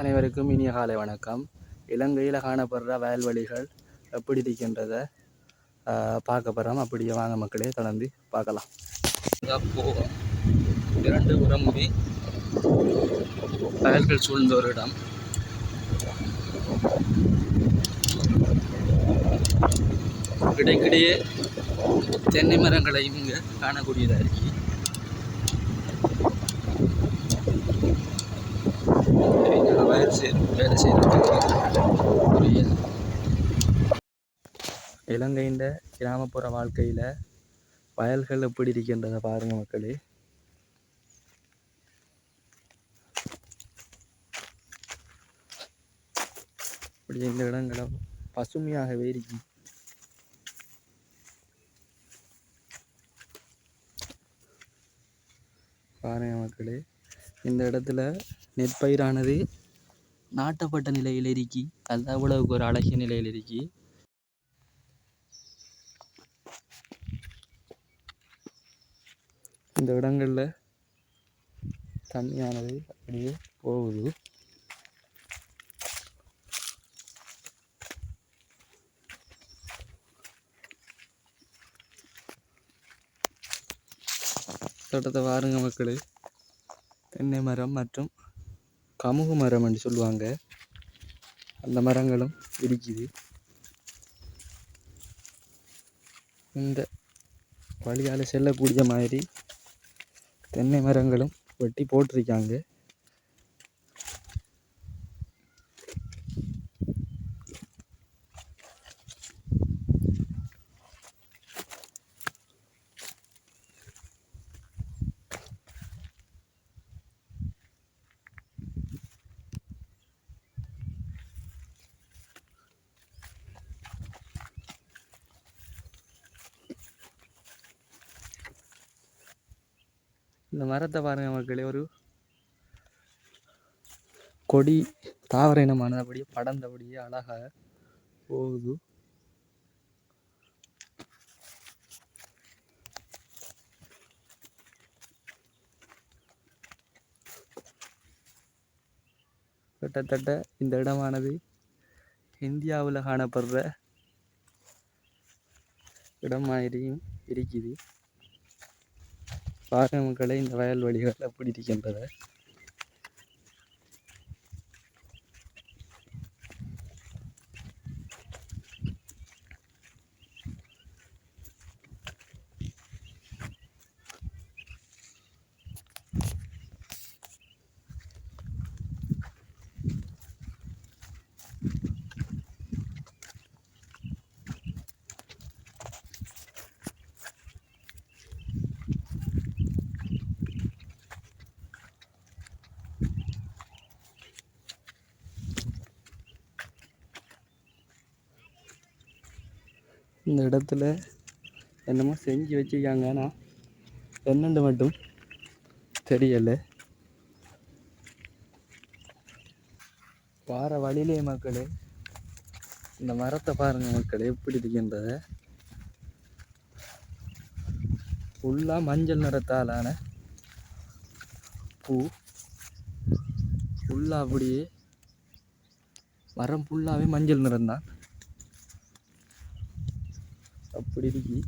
அனைவருக்கும் இனிய காலை வணக்கம். இலங்கையில் காணப்படுற வயல்வெளிகள் எப்படி இருக்கின்றதை பார்க்க போகிறோம் அப்படியே வாங்க மக்களே தொடர்ந்து பார்க்கலாம். போகும் இரண்டு உரம்பி வயல்கள் சூழ்ந்த ஒரு இடம். கிடைக்கிடையே தென்னை மரங்களையும் இங்கே காணக்கூடியதாக இருக்குது இவங்க வயல் வேலை செய்கிற இலங்கையின் கிராமப்புற வாழ்க்கையில் வயல்கள் எப்படி இருக்கின்றதை பாருங்க மக்களே. இப்படி இந்த இடங்களும் பசுமையாகவே இருக்கு பாருங்க மக்களே இந்த இடத்துல நெற்பயிரானது நாட்டப்பட்ட நிலையில் இருக்கி அது அவ்வளவுக்கு ஒரு அழகிய நிலையில் இருக்கி. இந்த இடங்களில் தண்ணியானது அப்படியே போகுது. தோட்டத்தை வாருங்க மக்களே. தென்னை மரம் மற்றும் கமுகு மரம் என்று சொல்லுவாங்க. அந்த மரங்களும் இருக்குது இந்த வழியால் செல்லக்கூடிய மாதிரி தென்னை மரங்களும் வெட்டி போட்டிருக்காங்க. இந்த மரத்தை பாருங்க மக்களே ஒரு கொடி தாவர இனமானபடியே படர்ந்தபடியே அழகாக போகுது. கிட்டத்தட்ட இந்த இடமானது இந்தியாவில் காணப்படுற இடம் இருக்குது. பாருங்கள் மக்களே இந்த வயல்வெளிகள் எப்படி இருக்கின்றன. இந்த இடத்துல என்னமோ செஞ்சு வச்சுருக்காங்க. ஆனால் என்னென்று மட்டும் தெரியலை. வார வழியிலே மக்களே இந்த மரத்தை பாருங்க மக்களே எப்படி இருக்கின்றத. ஃபுல்லாக மஞ்சள் நிறத்தாலான பூ. ஃபுல்லாக அப்படியே மரம் ஃபுல்லாகவே மஞ்சள் நிறம்தான். அப்படி இருக்கு